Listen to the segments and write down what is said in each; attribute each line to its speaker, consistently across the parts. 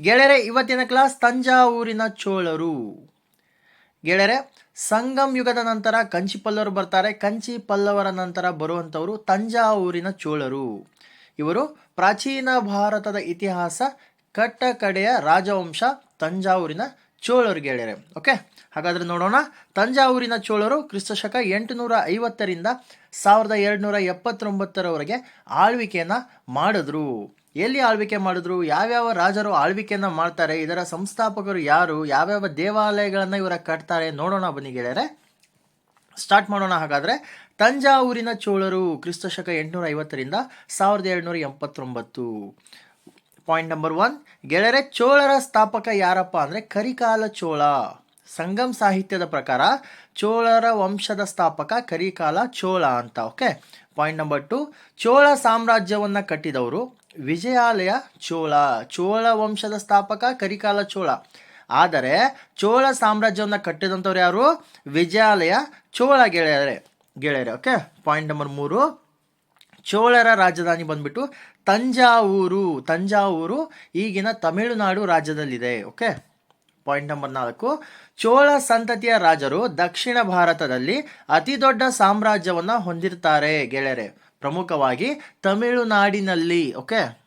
Speaker 1: ಗೆಳೆಯರೆ, ಇವತ್ತಿನ ಕ್ಲಾಸ್ ತಂಜಾವೂರಿನ ಚೋಳರು. ಗೆಳೆಯರೆ, ಸಂಗಮ್ ಯುಗದ ನಂತರ ಕಂಚಿ ಪಲ್ಲವರು ಬರ್ತಾರೆ. ಕಂಚಿ ಪಲ್ಲವರ ನಂತರ ಬರುವಂಥವರು ತಂಜಾವೂರಿನ ಚೋಳರು. ಇವರು ಪ್ರಾಚೀನ ಭಾರತದ ಇತಿಹಾಸ ಕಟ್ಟಕಡೆಯ ರಾಜವಂಶ ತಂಜಾವೂರಿನ ಚೋಳರು ಗೆಳೆಯರೆ. ಓಕೆ? ಹಾಗಾದರೆ ನೋಡೋಣ. ತಂಜಾವೂರಿನ ಚೋಳರು ಕ್ರಿಸ್ತಶಕ ಎಂಟುನೂರ ಐವತ್ತರಿಂದ ಸಾವಿರದ ಎರಡುನೂರ ಎಪ್ಪತ್ತೊಂಬತ್ತರವರೆಗೆ ಆಳ್ವಿಕೆಯನ್ನು ಮಾಡಿದ್ರು. ಎಲ್ಲಿ ಆಳ್ವಿಕೆ ಮಾಡಿದ್ರು, ಯಾವ್ಯಾವ ರಾಜರು ಆಳ್ವಿಕೆಯನ್ನ ಮಾಡ್ತಾರೆ, ಇದರ ಸಂಸ್ಥಾಪಕರು ಯಾರು, ಯಾವ್ಯಾವ ದೇವಾಲಯಗಳನ್ನು ಇವರ ಕಟ್ತಾರೆ ನೋಡೋಣ ಬನ್ನಿ ಗೆಳೆಯರೆ. ಸ್ಟಾರ್ಟ್ ಮಾಡೋಣ ಹಾಗಾದ್ರೆ. ತಂಜಾವೂರಿನ ಚೋಳರು ಕ್ರಿಸ್ತಶಕ ಎಂಟುನೂರ ಐವತ್ತರಿಂದ ಸಾವಿರದ ಏಳ್ನೂರ ಎಂಬತ್ತೊಂಬತ್ತು. ಪಾಯಿಂಟ್ ನಂಬರ್ ಒನ್ ಗೆಳೆಯರೆ, ಚೋಳರ ಸ್ಥಾಪಕ ಯಾರಪ್ಪ ಅಂದರೆ ಕರಿಕಾಲ ಚೋಳ. ಸಂಗಮ್ ಸಾಹಿತ್ಯದ ಪ್ರಕಾರ, ಚೋಳರ ವಂಶದ ಸ್ಥಾಪಕ ಕರಿಕಾಲ ಚೋಳ ಅಂತ okay point number two Chola ಸಾಮ್ರಾಜ್ಯವನ್ನು ಕಟ್ಟಿದವರು ವಿಜಯಾಲಯ ಚೋಳ ಚೋಳ ವಂಶದ ಸ್ಥಾಪಕ ಕರಿಕಾಲ ಚೋಳ. ಆದರೆ ಚೋಳ ಸಾಮ್ರಾಜ್ಯವನ್ನು ಕಟ್ಟಿದಂಥವ್ರು ಯಾರು? ವಿಜಯಾಲಯ ಚೋಳ ಗೆಳೆಯರೆ ಗೆಳೆಯರೆ ಓಕೆ ಪಾಯಿಂಟ್ ನಂಬರ್ ಮೂರು. ಚೋಳರ ರಾಜಧಾನಿ ಬಂದ್ಬಿಟ್ಟು ತಂಜಾವೂರು ತಂಜಾವೂರು ಈಗಿನ ತಮಿಳುನಾಡು ರಾಜ್ಯದಲ್ಲಿದೆ ಓಕೆ ಪಾಯಿಂಟ್ ನಂಬರ್ ನಾಲ್ಕು. ಚೋಳ ಸಂತತಿಯ ರಾಜರು ದಕ್ಷಿಣ ಭಾರತದಲ್ಲಿ ಅತಿ ದೊಡ್ಡ ಸಾಮ್ರಾಜ್ಯವನ್ನು ಹೊಂದಿರ್ತಾರೆ, ಗೆಳೆಯರೆ. ಪ್ರಮುಖವಾಗಿ ತಮಿಳುನಾಡಿನಲ್ಲಿ, ಓಕೆ?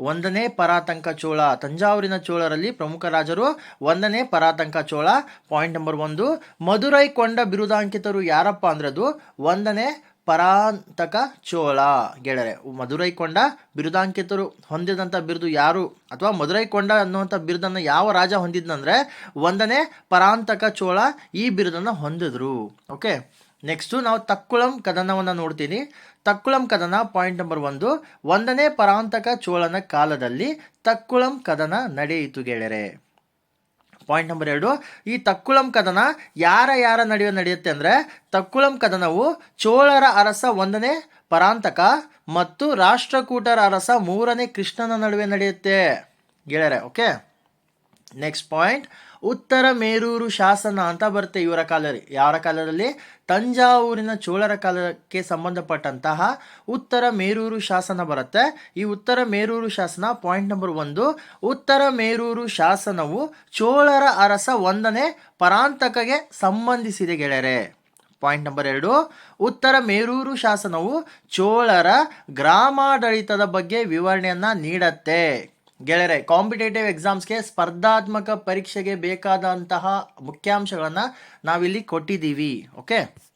Speaker 1: ಒಂದನೇ ಪರಾತಂಕ ಚೋಳ, ತಂಜಾವೂರಿನ ಚೋಳರಲ್ಲಿ ಪ್ರಮುಖ ರಾಜರು ಒಂದನೇ ಪರಾತಂಕ ಚೋಳ. ಪಾಯಿಂಟ್ ನಂಬರ್ ಒಂದು, ಮಧುರೈ ಕೊಂಡ ಬಿರುದಾಂಕಿತರು ಯಾರಪ್ಪ ಅಂದ್ರೆ ಅದು? ಒಂದನೇ ಪರಾಂತಕ ಚೋಳ. ಗೆಳರೆ ಮಧುರೈ ಕೊಂಡ ಬಿರುದಾಂಕಿತರು ಹೊಂದಿದಂಥ ಬಿರುದು ಯಾರು? ಅಥವಾ ಮಧುರೈ ಕೊಂಡ ಅನ್ನುವಂಥ ಬಿರುದನ್ನು ಯಾವ ರಾಜ ಹೊಂದಿದ್ನಂದ್ರೆ ಒಂದನೇ ಪರಾಂತಕ ಚೋಳ ಈ ಬಿರುದನ್ನು ಹೊಂದಿದ್ರು, ಓಕೆ? ನೆಕ್ಸ್ಟು ನಾವು ತಕ್ಕುಳಂ ಕದನವನ್ನು ನೋಡ್ತೀನಿ. ತಕ್ಕುಳಂ ಕದನ ಪಾಯಿಂಟ್ ನಂಬರ್ ಒಂದು. ಒಂದನೇ ಪರಾಂತಕ ಚೋಳನ ಕಾಲದಲ್ಲಿ ತಕ್ಕುಳಂ ಕದನ ನಡೆಯಿತು ಗೆಳೆಯರೆ. ಪಾಯಿಂಟ್ ನಂಬರ್ ಎರಡು. ಈ ತಕ್ಕುಳಂ ಕದನ ಯಾರ ಯಾರ ನಡುವೆ ನಡೆಯುತ್ತೆ ಅಂದರೆ ತಕ್ಕುಳಂ ಕದನವು ಚೋಳರ ಅರಸ ಒಂದನೇ ಪರಾಂತಕ ಮತ್ತು ರಾಷ್ಟ್ರಕೂಟರ ಅರಸ ಮೂರನೇ ಕೃಷ್ಣನ ನಡುವೆ ನಡೆಯುತ್ತೆ. ಗೆಳೆಯರೆ ಓಕೆ ನೆಕ್ಸ್ಟ್ ಪಾಯಿಂಟ್ ಉತ್ತರ ಮೇರೂರು ಶಾಸನ ಅಂತ ಬರುತ್ತೆ ಇವರ ಕಾಲದಲ್ಲಿ. ಯಾರ ಕಾಲದಲ್ಲಿ? ತಂಜಾವೂರಿನ ಚೋಳರ ಕಾಲಕ್ಕೆ ಸಂಬಂಧಪಟ್ಟಂತಹ ಉತ್ತರ ಮೇರೂರು ಶಾಸನ ಬರುತ್ತೆ. ಈ ಉತ್ತರ ಮೇರೂರು ಶಾಸನ ಪಾಯಿಂಟ್ ನಂಬರ್ ಒಂದು. ಉತ್ತರ ಮೇರೂರು ಶಾಸನವು ಚೋಳರ ಅರಸ ಒಂದನೇ ಪರಾಂತಕಗೆ ಸಂಬಂಧಿಸಿದೆ ಗೆಳೆಯರೆ. ಪಾಯಿಂಟ್ ನಂಬರ್ ಎರಡು. ಉತ್ತರ ಮೇರೂರು ಶಾಸನವು ಚೋಳರ ಗ್ರಾಮಾಡಳಿತದ ಬಗ್ಗೆ ವಿವರಣೆಯನ್ನು ನೀಡತ್ತೆ. ಗೆಳೆಯರೆ ಕಾಂಪಿಟೇಟಿವ್ ಎಕ್ಸಾಮ್ಸ್ಗೆ ಸ್ಪರ್ಧಾತ್ಮಕ ಪರೀಕ್ಷೆಗೆ ಬೇಕಾದಂತಹ ಮುಖ್ಯಾಂಶಗಳನ್ನು ನಾವಿಲ್ಲಿ ಕೊಟ್ಟಿದ್ದೀವಿ, ಓಕೆ?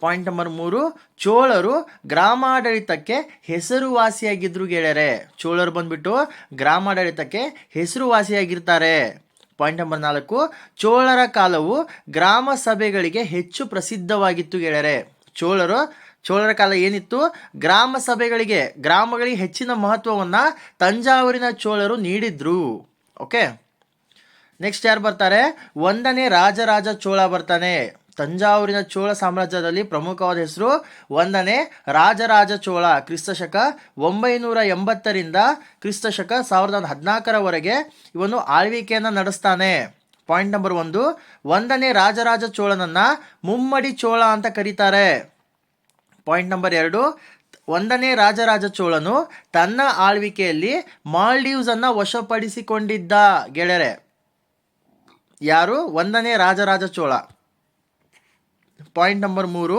Speaker 1: ಪಾಯಿಂಟ್ ನಂಬರ್ ಮೂರು, ಚೋಳರು ಗ್ರಾಮಾಡಳಿತಕ್ಕೆ ಹೆಸರುವಾಸಿಯಾಗಿದ್ರು ಗೆಳೆಯರೆ. ಚೋಳರು ಬಂದ್ಬಿಟ್ಟು ಗ್ರಾಮಾಡಳಿತಕ್ಕೆ ಹೆಸರುವಾಸಿಯಾಗಿರ್ತಾರೆ. ಪಾಯಿಂಟ್ ನಂಬರ್ ನಾಲ್ಕು, ಚೋಳರ ಕಾಲವು ಗ್ರಾಮ ಸಭೆಗಳಿಗೆ ಹೆಚ್ಚು ಪ್ರಸಿದ್ಧವಾಗಿತ್ತು ಗೆಳೆಯರೆ. ಚೋಳರು ಚೋಳರ ಕಾಲ ಏನಿತ್ತು? ಗ್ರಾಮ ಸಭೆಗಳಿಗೆ, ಗ್ರಾಮಗಳಿಗೆ ಹೆಚ್ಚಿನ ಮಹತ್ವವನ್ನು ತಂಜಾವೂರಿನ ಚೋಳರು ನೀಡಿದ್ರು. ಓಕೆ ನೆಕ್ಸ್ಟ್ ಯಾರು ಬರ್ತಾರೆ? ಒಂದನೇ ರಾಜರಾಜ ಚೋಳ ಬರ್ತಾನೆ. ತಂಜಾವೂರಿನ ಚೋಳ ಸಾಮ್ರಾಜ್ಯದಲ್ಲಿ ಪ್ರಮುಖವಾದ ಹೆಸರು ಒಂದನೇ ರಾಜರಾಜ ಚೋಳ, ಕ್ರಿಸ್ತಶಕ ಒಂಬೈನೂರ ಎಂಬತ್ತರಿಂದ ಕ್ರಿಸ್ತಶಕ ಸಾವಿರದ ಹದಿನಾಲ್ಕರವರೆಗೆ ಇವನು ಆಳ್ವಿಕೆಯನ್ನು ನಡೆಸ್ತಾನೆ. ಪಾಯಿಂಟ್ ನಂಬರ್ ಒಂದು, ಒಂದನೇ ರಾಜರಾಜ ಚೋಳನನ್ನು ಮುಮ್ಮಡಿ ಚೋಳ ಅಂತ ಕರೀತಾರೆ. ಪಾಯಿಂಟ್ ನಂಬರ್ ಎರಡು, ಒಂದನೇ ರಾಜರಾಜ ಚೋಳನು ತನ್ನ ಆಳ್ವಿಕೆಯಲ್ಲಿ ಮಾಲ್ಡೀವ್ಸ್ ಅನ್ನ ವಶಪಡಿಸಿಕೊಂಡಿದ್ದ ಗೆಳೆಯರೆ. ಯಾರು? ಒಂದನೇ ರಾಜರಾಜ ಚೋಳ. ಪಾಯಿಂಟ್ ನಂಬರ್ ಮೂರು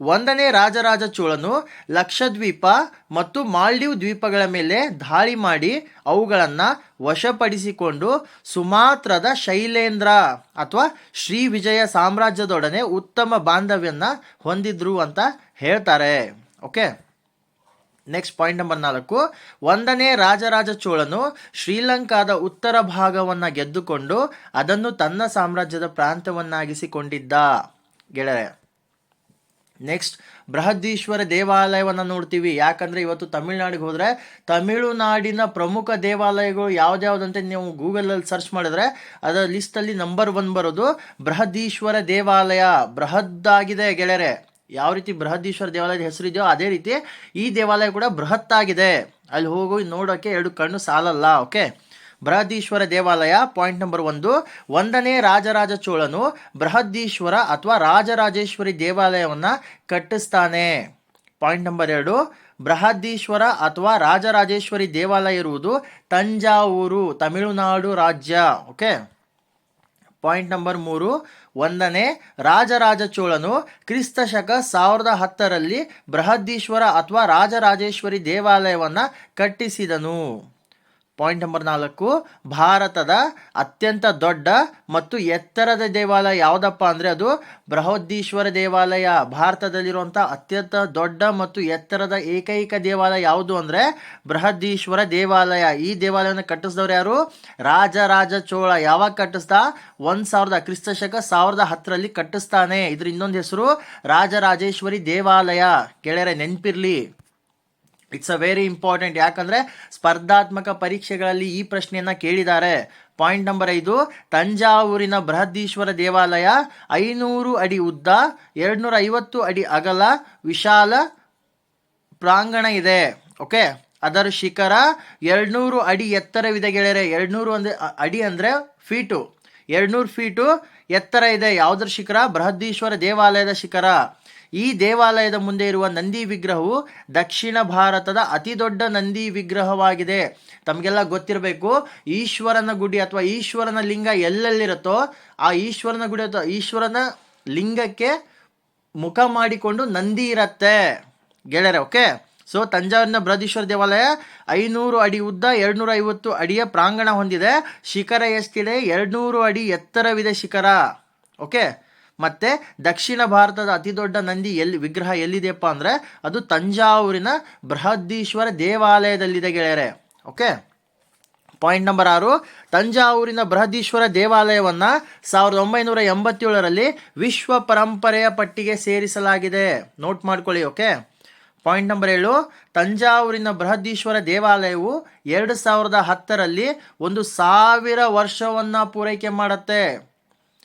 Speaker 1: ಒಂದನೇ ರಾಜರಾಜ ಚೋಳನು ಲಕ್ಷದ್ವೀಪ ಮತ್ತು ಮಾಲ್ಡೀವ್ ದ್ವೀಪಗಳ ಮೇಲೆ ದಾಳಿ ಮಾಡಿ ಅವುಗಳನ್ನು ವಶಪಡಿಸಿಕೊಂಡು ಸುಮಾತ್ರದ ಶೈಲೇಂದ್ರ ಅಥವಾ ಶ್ರೀ ವಿಜಯ ಸಾಮ್ರಾಜ್ಯದೊಡನೆ ಉತ್ತಮ ಬಾಂಧವ್ಯನ ಹೊಂದಿದ್ರು ಅಂತ ಹೇಳ್ತಾರೆ. ಓಕೆ? ನೆಕ್ಸ್ಟ್ ಪಾಯಿಂಟ್ ನಂಬರ್ ನಾಲ್ಕು. ಒಂದನೇ ರಾಜರಾಜ ಚೋಳನು ಶ್ರೀಲಂಕಾದ ಉತ್ತರ ಭಾಗವನ್ನು ಗೆದ್ದುಕೊಂಡು ಅದನ್ನು ತನ್ನ ಸಾಮ್ರಾಜ್ಯದ ಪ್ರಾಂತವನ್ನಾಗಿಸಿಕೊಂಡಿದ್ದ ಗೆಳೆಯ ನೆಕ್ಸ್ಟ್ ಬೃಹದೀಶ್ವರ ದೇವಾಲಯವನ್ನು ನೋಡ್ತೀವಿ. ಯಾಕಂದರೆ ಇವತ್ತು ತಮಿಳ್ನಾಡಿಗೆ ಹೋದರೆ ತಮಿಳುನಾಡಿನ ಪ್ರಮುಖ ದೇವಾಲಯಗಳು ಯಾವ್ದ್ಯಾವ್ದಂತ ನೀವು ಗೂಗಲಲ್ಲಿ ಸರ್ಚ್ ಮಾಡಿದ್ರೆ ಅದರ ಲಿಸ್ಟಲ್ಲಿ ನಂಬರ್ ಒನ್ ಬರೋದು ಬೃಹದೀಶ್ವರ ದೇವಾಲಯ. ಬೃಹದ್ದಾಗಿದೆ ಗೆಳೆಯರೆ. ಯಾವ ರೀತಿ ಬೃಹದೀಶ್ವರ ದೇವಾಲಯದ ಹೆಸರಿದೆಯೋ ಅದೇ ರೀತಿ ಈ ದೇವಾಲಯ ಕೂಡ ಬೃಹತ್ತಾಗಿದೆ. ಅಲ್ಲಿ ಹೋಗಿ ನೋಡೋಕ್ಕೆ ಎರಡು ಕಣ್ಣು ಸಾಲಲ್ಲ ಓಕೆ ಬೃಹದೀಶ್ವರ ದೇವಾಲಯ ಪಾಯಿಂಟ್ ನಂಬರ್ ಒಂದು. ಒಂದನೇ ರಾಜರಾಜ ಚೋಳನು ಬೃಹದೀಶ್ವರ ಅಥವಾ ರಾಜರಾಜೇಶ್ವರಿ ದೇವಾಲಯವನ್ನ ಕಟ್ಟಿಸ್ತಾನೆ. ಪಾಯಿಂಟ್ ನಂಬರ್ ಎರಡು. ಬೃಹದೀಶ್ವರ ಅಥವಾ ರಾಜರಾಜೇಶ್ವರಿ ದೇವಾಲಯ ಇರುವುದು ತಂಜಾವೂರು, ತಮಿಳುನಾಡು ರಾಜ್ಯ. ಓಕೆ ಪಾಯಿಂಟ್ ನಂಬರ್ ಮೂರು. ಒಂದನೇ ರಾಜರಾಜ ಚೋಳನು ಕ್ರಿಸ್ತ ಶಕ ಸಾವಿರದ ಹತ್ತರಲ್ಲಿ ಬೃಹದೀಶ್ವರ ಅಥವಾ ರಾಜರಾಜೇಶ್ವರಿ ದೇವಾಲಯವನ್ನು ಕಟ್ಟಿಸಿದನು. ಪಾಯಿಂಟ್ ನಂಬರ್ ನಾಲ್ಕು, ಭಾರತದ ಅತ್ಯಂತ ದೊಡ್ಡ ಮತ್ತು ಎತ್ತರದ ದೇವಾಲಯ ಯಾವುದಪ್ಪ ಅಂದರೆ ಅದು ಬೃಹದೀಶ್ವರ ದೇವಾಲಯ. ಭಾರತದಲ್ಲಿರುವಂಥ ಅತ್ಯಂತ ದೊಡ್ಡ ಮತ್ತು ಎತ್ತರದ ಏಕೈಕ ದೇವಾಲಯ ಯಾವುದು ಅಂದರೆ ಬೃಹದೀಶ್ವರ ದೇವಾಲಯ. ಈ ದೇವಾಲಯವನ್ನು ಕಟ್ಟಿಸಿದವರು ಯಾರು? ರಾಜರಾಜ ಚೋಳ. ಯಾವಾಗ ಕಟ್ಟಿಸ್ದ? ಒಂದು ಸಾವಿರದ ಕ್ರಿಸ್ತಶಕ ಸಾವಿರದ ಹತ್ತರಲ್ಲಿ ಕಟ್ಟಿಸ್ತಾನೆ. ಇದ್ರ ಇನ್ನೊಂದು ಹೆಸರು ರಾಜರಾಜೇಶ್ವರಿ ದೇವಾಲಯ. ಗೆಳೆಯರೆ, ನೆನಪಿರ್ಲಿ. ಇಟ್ಸ್ ಅ ವೆರಿ ಇಂಪಾರ್ಟೆಂಟ್ ಯಾಕಂದ್ರೆ ಸ್ಪರ್ಧಾತ್ಮಕ ಪರೀಕ್ಷೆಗಳಲ್ಲಿ ಈ ಪ್ರಶ್ನೆಯನ್ನ ಕೇಳಿದ್ದಾರೆ. ಪಾಯಿಂಟ್ ನಂಬರ್ ಐದು, ತಂಜಾವೂರಿನ ಬೃಹದೀಶ್ವರ ದೇವಾಲಯ ಐನೂರು ಅಡಿ ಉದ್ದ ಎರಡ್ನೂರ ಐವತ್ತು ಅಡಿ ಅಗಲ, ವಿಶಾಲ ಪ್ರಾಂಗಣ ಇದೆ. ಓಕೆ ಅದರ ಶಿಖರ ಎರಡ್ನೂರು ಅಡಿ ಎತ್ತರವಿದೆ ಗೆಳೆಯರೆ. ಎರಡ್ನೂರು ಅಡಿ ಅಂದ್ರೆ ಫೀಟು ಎರಡ್ನೂರು ಫೀಟು ಎತ್ತರ ಇದೆ. ಯಾವುದರ ಶಿಖರ? ಬೃಹದೀಶ್ವರ ದೇವಾಲಯದ ಶಿಖರ. ಈ ದೇವಾಲಯದ ಮುಂದೆ ಇರುವ ನಂದಿ ವಿಗ್ರಹವು ದಕ್ಷಿಣ ಭಾರತದ ಅತಿ ದೊಡ್ಡ ನಂದಿ ವಿಗ್ರಹವಾಗಿದೆ. ತಮಗೆಲ್ಲ ಗೊತ್ತಿರಬೇಕು, ಈಶ್ವರನ ಗುಡಿ ಅಥವಾ ಈಶ್ವರನ ಲಿಂಗ ಎಲ್ಲೆಲ್ಲಿರುತ್ತೋ ಆ ಈಶ್ವರನ ಗುಡಿ ಅಥವಾ ಈಶ್ವರನ ಲಿಂಗಕ್ಕೆ ಮುಖ ಮಾಡಿಕೊಂಡು ನಂದಿ ಇರತ್ತೆ. ಗೆಳೆಯರೆ, ಓಕೆ? ಸೊ, ತಂಜಾವೂರಿನ ಬೃಹದೀಶ್ವರ ದೇವಾಲಯ ಐನೂರು ಅಡಿ ಉದ್ದ ಎರಡ್ನೂರ ಐವತ್ತು ಅಡಿಯ ಪ್ರಾಂಗಣ ಹೊಂದಿದೆ. ಶಿಖರ ಎಷ್ಟಿದೆ? ಎರಡ್ನೂರು ಅಡಿ ಎತ್ತರವಿದೆ ಶಿಖರ. ಓಕೆ? ಮತ್ತೆ ದಕ್ಷಿಣ ಭಾರತದ ಅತಿ ದೊಡ್ಡ ನಂದಿ ಎಲ್ಲಿ, ವಿಗ್ರಹ ಎಲ್ಲಿದೆಯಪ್ಪ ಅಂದ್ರೆ ಅದು ತಂಜಾವೂರಿನ ಬೃಹದೀಶ್ವರ ದೇವಾಲಯದಲ್ಲಿದೆ ಗೆಳೆಯರೆ. ಓಕೆ ಪಾಯಿಂಟ್ ನಂಬರ್ ಆರು, ತಂಜಾವೂರಿನ ಬೃಹದೀಶ್ವರ ದೇವಾಲಯವನ್ನ ಸಾವಿರದ ಒಂಬೈನೂರ ಎಂಬತ್ತೇಳರಲ್ಲಿ ವಿಶ್ವ ಪರಂಪರೆಯ ಪಟ್ಟಿಗೆ ಸೇರಿಸಲಾಗಿದೆ. ನೋಟ್ ಮಾಡ್ಕೊಳ್ಳಿ ಓಕೆ ಪಾಯಿಂಟ್ ನಂಬರ್ ಏಳು, ತಂಜಾವೂರಿನ ಬೃಹದೀಶ್ವರ ದೇವಾಲಯವು ಎರಡು ಸಾವಿರದ ಹತ್ತರಲ್ಲಿ ಒಂದು ಸಾವಿರ ವರ್ಷವನ್ನ ಪೂರೈಕೆ ಮಾಡುತ್ತೆ.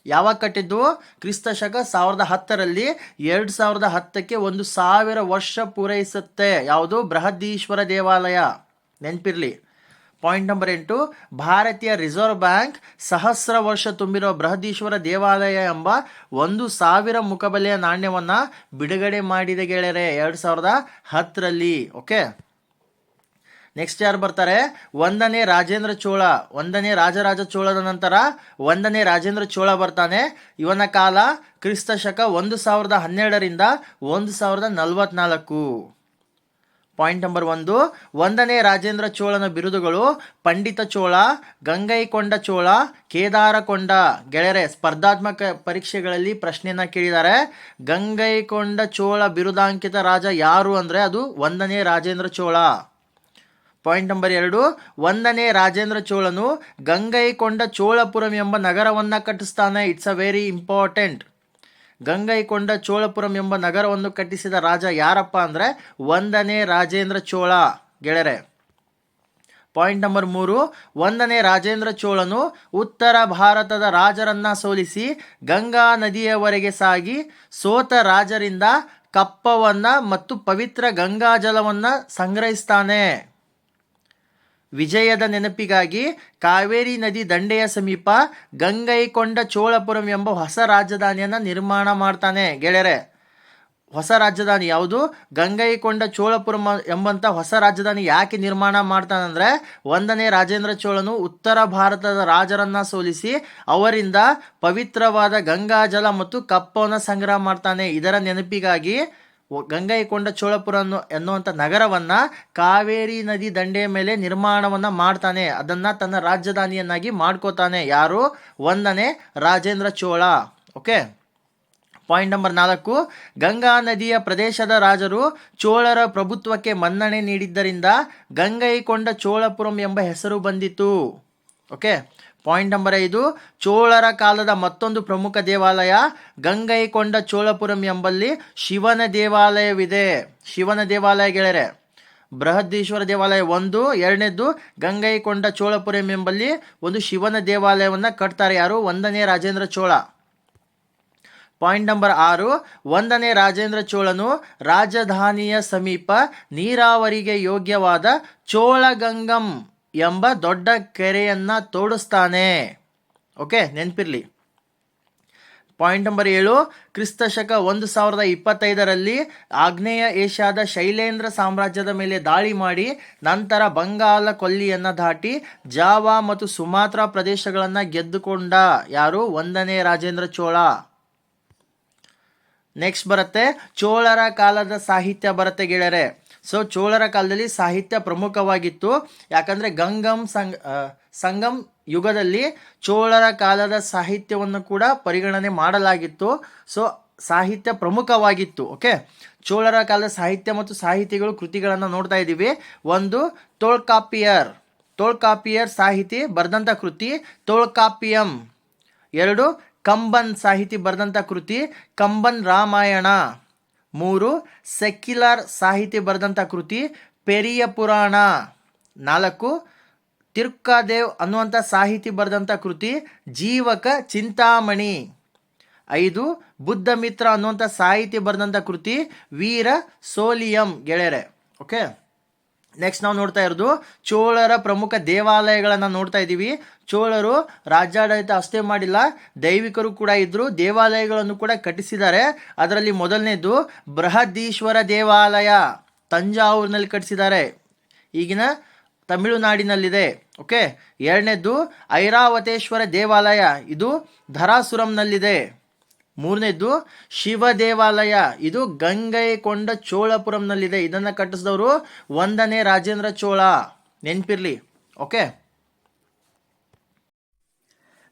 Speaker 1: ಯಾವಾಗ ಕಟ್ಟಿದ್ದು? ಕ್ರಿಸ್ತ ಶಕ ಸಾವಿರದ ಹತ್ತರಲ್ಲಿ ಎರಡು ಸಾವಿರದ ಹತ್ತಕ್ಕೆ ಒಂದು ಸಾವಿರ ವರ್ಷ ಪೂರೈಸುತ್ತೆ. ಯಾವುದು? ಬೃಹದೀಶ್ವರ ದೇವಾಲಯ. ನೆನಪಿರ್ಲಿ. ಪಾಯಿಂಟ್ ನಂಬರ್ ಎಂಟು, ಭಾರತೀಯ ರಿಸರ್ವ್ ಬ್ಯಾಂಕ್ ಸಹಸ್ರ ವರ್ಷ ತುಂಬಿರುವ ಬೃಹದೀಶ್ವರ ದೇವಾಲಯ ಎಂಬ ಒಂದು ಸಾವಿರ ಮುಖಬೆಲೆಯ ನಾಣ್ಯವನ್ನು ಬಿಡುಗಡೆ ಮಾಡಿದೆ ಗೆಳೆಯರೆ, ಎರಡು ಸಾವಿರದ ಹತ್ತರಲ್ಲಿ. ಓಕೆ? ನೆಕ್ಸ್ಟ್ ಯಾರು ಬರ್ತಾರೆ? ಒಂದನೇ ರಾಜೇಂದ್ರ ಚೋಳ. ಒಂದನೇ ರಾಜರಾಜ ಚೋಳದ ನಂತರ ಒಂದನೇ ರಾಜೇಂದ್ರ ಚೋಳ ಬರ್ತಾನೆ. ಇವನ ಕಾಲ ಕ್ರಿಸ್ತ ಶಕ ಒಂದು ಸಾವಿರದ ಹನ್ನೆರಡರಿಂದ ಒಂದು ಸಾವಿರದ ನಲವತ್ನಾಲ್ಕು. ಪಾಯಿಂಟ್ ನಂಬರ್ ಒಂದು. ಒಂದನೇ ರಾಜೇಂದ್ರ ಚೋಳನ ಬಿರುದುಗಳು ಪಂಡಿತ ಚೋಳ, ಗಂಗೈಕೊಂಡ ಚೋಳ, ಕೇದಾರಕೊಂಡ. ಗೆಳೆಯರೆ, ಸ್ಪರ್ಧಾತ್ಮಕ ಪರೀಕ್ಷೆಗಳಲ್ಲಿ ಪ್ರಶ್ನೆಯನ್ನು ಕೇಳಿದ್ದಾರೆ. ಗಂಗೈಕೊಂಡ ಚೋಳ ಬಿರುದಾಂಕಿತ ರಾಜ ಯಾರು ಅಂದರೆ ಅದು ಒಂದನೇ ರಾಜೇಂದ್ರ ಚೋಳ. ಪಾಯಿಂಟ್ ನಂಬರ್ ಎರಡು, ಒಂದನೇ ರಾಜೇಂದ್ರ ಚೋಳನು ಗಂಗೈಕೊಂಡ ಚೋಳಪುರಂ ಎಂಬ ನಗರವನ್ನು ಕಟ್ಟಿಸ್ತಾನೆ. It's a very important Gangaikonda Cholapuram ಎಂಬ ನಗರವನ್ನು ಕಟ್ಟಿಸಿದ ರಾಜ ಯಾರಪ್ಪ ಅಂದರೆ ಒಂದನೇ ರಾಜೇಂದ್ರ ಚೋಳ. ಗೆಳೆರೆ ಪಾಯಿಂಟ್ ನಂಬರ್ ಮೂರು, ಒಂದನೇ ರಾಜೇಂದ್ರ ಚೋಳನು ಉತ್ತರ ಭಾರತದ ರಾಜರನ್ನ ಸೋಲಿಸಿ ಗಂಗಾ ನದಿಯವರೆಗೆ ಸಾಗಿ ಸೋತ ರಾಜರಿಂದ ಕಪ್ಪವನ್ನ ಮತ್ತು ಪವಿತ್ರ ಗಂಗಾ ಜಲವನ್ನು ಸಂಗ್ರಹಿಸ್ತಾನೆ. ವಿಜಯದ ನೆನಪಿಗಾಗಿ ಕಾವೇರಿ ನದಿ ದಂಡೆಯ ಸಮೀಪ ಗಂಗೈಕೊಂಡ ಚೋಳಪುರಂ ಎಂಬ ಹೊಸ ರಾಜಧಾನಿಯನ್ನು ನಿರ್ಮಾಣ ಮಾಡ್ತಾನೆ. ಗೆಳೆಯರೆ, ಹೊಸ ರಾಜಧಾನಿ ಯಾವುದು? ಗಂಗೈಕೊಂಡ ಚೋಳಪುರಂ ಎಂಬಂಥ ಹೊಸ ರಾಜಧಾನಿ ಯಾಕೆ ನಿರ್ಮಾಣ ಮಾಡ್ತಾನಂದರೆ, ಒಂದನೇ ರಾಜೇಂದ್ರ ಚೋಳನು ಉತ್ತರ ಭಾರತದ ರಾಜರನ್ನು ಸೋಲಿಸಿ ಅವರಿಂದ ಪವಿತ್ರವಾದ ಗಂಗಾಜಲ ಮತ್ತು ಕಪ್ಪವನ್ನು ಸಂಗ್ರಹ ಮಾಡ್ತಾನೆ. ಇದರ ನೆನಪಿಗಾಗಿ ಗಂಗೈಕೊಂಡ ಚೋಳಪುರ ಎನ್ನುವಂಥ ನಗರವನ್ನ ಕಾವೇರಿ ನದಿ ದಂಡೆಯ ಮೇಲೆ ನಿರ್ಮಾಣವನ್ನ ಮಾಡ್ತಾನೆ. ಅದನ್ನ ತನ್ನ ರಾಜಧಾನಿಯನ್ನಾಗಿ ಮಾಡ್ಕೋತಾನೆ. ಯಾರು? ಒಂದನೇ Rajendra Chola. Okay? Point number ನಾಲ್ಕು. ಗಂಗಾ ನದಿಯ ಪ್ರದೇಶದ ರಾಜರು ಚೋಳರ ಪ್ರಭುತ್ವಕ್ಕೆ ಮನ್ನಣೆ ನೀಡಿದ್ದರಿಂದ ಗಂಗೈಕೊಂಡ ಚೋಳಪುರಂ ಎಂಬ ಹೆಸರು ಬಂದಿತು ಓಕೆ? ಪಾಯಿಂಟ್ ನಂಬರ್ ಐದು, ಚೋಳರ ಕಾಲದ ಮತ್ತೊಂದು ಪ್ರಮುಖ ದೇವಾಲಯ ಗಂಗೈಕೊಂಡ ಚೋಳಪುರಂ ಎಂಬಲ್ಲಿ ಶಿವನ ದೇವಾಲಯವಿದೆ. ಶಿವನ ದೇವಾಲಯ ಗೆಳೆರೆ ಬೃಹದೀಶ್ವರ ದೇವಾಲಯ ಒಂದು, ಎರಡನೇದ್ದು ಗಂಗೈಕೊಂಡ ಚೋಳಪುರಂ ಎಂಬಲ್ಲಿ ಒಂದು ಶಿವನ ದೇವಾಲಯವನ್ನು ಕಟ್ತಾರೆ ಯಾರು? ಒಂದನೇ ರಾಜೇಂದ್ರ ಚೋಳ. ಪಾಯಿಂಟ್ ನಂಬರ್ ಆರು, ಒಂದನೇ ರಾಜೇಂದ್ರ ಚೋಳನು ರಾಜಧಾನಿಯ ಸಮೀಪ ನೀರಾವರಿಗೆ ಯೋಗ್ಯವಾದ ಚೋಳಗಂಗಂ. ಎಂಬ ದೊಡ್ಡ ಕೆರೆಯನ್ನ ತೋಡಿಸ್ತಾನೆ. ಓಕೆ, ನೆನಪಿರ್ಲಿ. ಪಾಯಿಂಟ್ ನಂಬರ್ ಏಳು ಕ್ರಿಸ್ತ ಶಕ ಒಂದು ಸಾವಿರದ ಇಪ್ಪತ್ತೈದರಲ್ಲಿ ಆಗ್ನೇಯ ಏಷ್ಯಾದ ಶೈಲೇಂದ್ರ ಸಾಮ್ರಾಜ್ಯದ ಮೇಲೆ ದಾಳಿ ಮಾಡಿ, ನಂತರ ಬಂಗಾಲ ಕೊಲ್ಲಿಯನ್ನು ದಾಟಿ ಜಾವಾ ಮತ್ತು ಸುಮಾತ್ರಾ ಪ್ರದೇಶಗಳನ್ನು ಗೆದ್ದುಕೊಂಡ ಯಾರು? ಒಂದನೇ ರಾಜೇಂದ್ರ ಚೋಳ. ನೆಕ್ಸ್ಟ್ ಬರುತ್ತೆ, ಚೋಳರ ಕಾಲದ ಸಾಹಿತ್ಯ ಬರುತ್ತೆ ಗೆಳೆಯರೆ. ಸೊ ಚೋಳರ ಕಾಲದಲ್ಲಿ ಸಾಹಿತ್ಯ ಪ್ರಮುಖವಾಗಿತ್ತು. ಯಾಕಂದರೆ ಗಂಗಂ ಸಂಗ್ ಸಂಗಮ್ ಯುಗದಲ್ಲಿ ಚೋಳರ ಕಾಲದ ಸಾಹಿತ್ಯವನ್ನು ಕೂಡ ಪರಿಗಣನೆ ಮಾಡಲಾಗಿತ್ತು. ಸೊ ಸಾಹಿತ್ಯ ಪ್ರಮುಖವಾಗಿತ್ತು ಓಕೆ ಚೋಳರ ಕಾಲದ ಸಾಹಿತ್ಯ ಮತ್ತು ಸಾಹಿತಿಗಳು ಕೃತಿಗಳನ್ನು ನೋಡ್ತಾ ಇದ್ದೀವಿ. ಒಂದು, ತೋಳ್ಕಾಪಿಯರ್. ತೋಳ್ಕಾಪಿಯರ್ ಸಾಹಿತಿ ಬರೆದಂಥ ಕೃತಿ. ತೋಳ್ಕಾಪಿಯಂ. ಎರಡು, ಕಂಬನ್ ಸಾಹಿತಿ ಬರೆದಂಥ ಕೃತಿ. ಕಂಬನ್ ರಾಮಾಯಣ. ಮೂರು, ಸೆಕ್ಯುಲರ್ ಸಾಹಿತಿ ಬರೆದಂಥ ಕೃತಿ ಪೆರಿಯ ಪುರಾಣ. ನಾಲ್ಕು, ತಿರ್ಕಾದೇವ್ ಅನ್ನುವಂಥ ಸಾಹಿತಿ ಬರೆದಂಥ ಕೃತಿ ಜೀವಕ ಚಿಂತಾಮಣಿ. ಐದು, ಬುದ್ಧ ಮಿತ್ರ ಅನ್ನುವಂಥ ಸಾಹಿತಿ ಬರೆದಂಥ ಕೃತಿ ವೀರ ಸೋಲಿಯಂ ಗೆಳೆಯರೆ. ಓಕೆ ನೆಕ್ಸ್ಟ್ ನಾವು ನೋಡ್ತಾ ಇರೋದು ಚೋಳರ ಪ್ರಮುಖ ದೇವಾಲಯಗಳನ್ನು ನೋಡ್ತಾ ಇದ್ದೀವಿ. ಚೋಳರು ರಾಜ್ಯಾಡಳಿತ ಅಷ್ಟೇ ಮಾಡಿಲ್ಲ. ದೈವಿಕರು ಕೂಡ ಇದ್ದರು ದೇವಾಲಯಗಳನ್ನು ಕೂಡ ಕಟ್ಟಿಸಿದ್ದಾರೆ. ಅದರಲ್ಲಿ ಮೊದಲನೇದು ಬೃಹದೀಶ್ವರ ದೇವಾಲಯ ತಂಜಾವೂರಿನಲ್ಲಿ ಕಟ್ಟಿಸಿದ್ದಾರೆ. ಈಗಿನ ತಮಿಳುನಾಡಿನಲ್ಲಿದೆ. ಓಕೆ ಎರಡನೇದು ಐರಾವತೇಶ್ವರ ದೇವಾಲಯ. ಇದು ಧರಾಸುರಂನಲ್ಲಿದೆ ಮೂರನೇದು ಶಿವ ದೇವಾಲಯ ಇದು ಗಂಗೈಕೊಂಡ ಚೋಳಪುರಂನಲ್ಲಿದೆ. ಇದನ್ನು ಕಟ್ಟಿಸಿದವರು ಒಂದನೇ ರಾಜೇಂದ್ರ ಚೋಳ. ನೆನಪಿರ್ಲಿ. ಓಕೆ?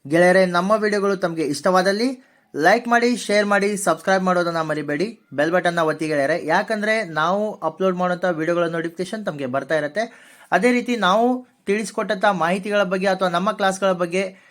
Speaker 1: ಗೆಳೆಯರೆ, ನಮ್ಮ ವಿಡಿಯೋಗಳು ತಮಗೆ ಇಷ್ಟವಾದಲ್ಲಿ ಲೈಕ್ ಮಾಡಿ, ಶೇರ್ ಮಾಡಿ, ಸಬ್ಸ್ಕ್ರೈಬ್ ಮಾಡೋದನ್ನ ಮರಿಬೇಡಿ. ಬೆಲ್ ಬಟನ್ನ ಒತ್ತಿ ಗೆಳೆಯರೆ. ಯಾಕಂದರೆ ನಾವು ಅಪ್ಲೋಡ್ ಮಾಡೋಂಥ ವಿಡಿಯೋಗಳ ನೋಟಿಫಿಕೇಶನ್ ತಮಗೆ ಬರ್ತಾ ಇರುತ್ತೆ. ಅದೇ ರೀತಿ ನಾವು ತಿಳಿಸ್ಕೊಟ್ಟಂಥ ಮಾಹಿತಿಗಳ ಬಗ್ಗೆ ಅಥವಾ ನಮ್ಮ ಕ್ಲಾಸ್ಗಳ ಬಗ್ಗೆ